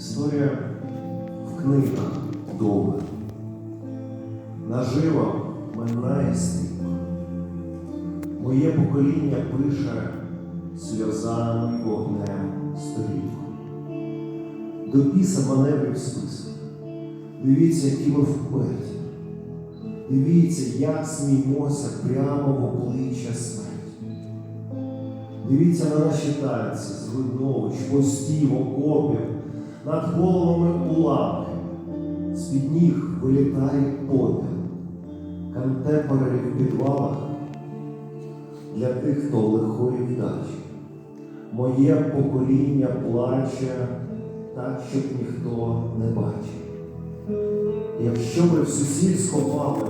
Історія в книгах довга. Наживо минає стрімко. Моє покоління пише сльозами вогнем сторінку. До біса маневрів список. Дивіться, які ми вперті. Дивіться, як сміємося прямо в обличчя смерті. Дивіться на наші танці з видовищ, постів, окопів, над головами уламки, з-під ніг вилітає попіл, контемпорарі в підвалах для тих, хто лихої вдачі. Моє покоління плаче так, щоб ніхто не бачив. Якщо ми всю сіль сховали,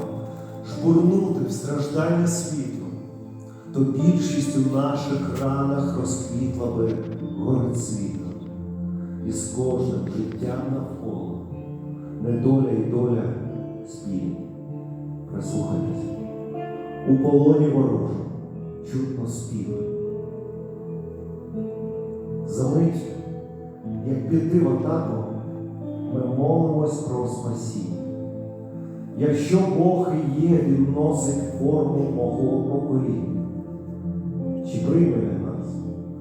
жбурнути в страждання світу, то більшість у наших ранах розквітла би горить світом. І з кожним життям навколо недоля і доля спільні. Прислухайтесь, у полоні ворожу чутно співи. Замить, як піти в атаку, ми молимось про спасіння. Якщо Бог і є, Він носить форму мого покоління. Чи прийме він нас,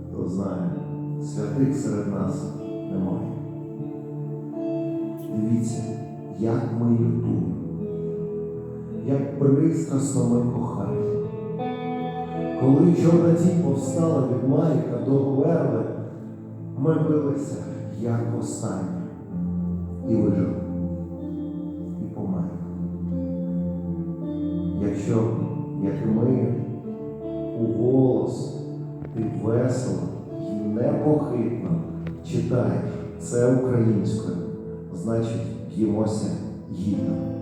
хто знає, святих серед нас немає. Дивіться, як ми лютуємо, як пристрасно ми кохаємо. Коли чорна тінь повстала від Майка до Говерли, ми билися, як востаннє, і вижили, і померли. Якщо, як і ми, у голос ти весело і непохитно читаєш це українською, значить, п'ємося гідно.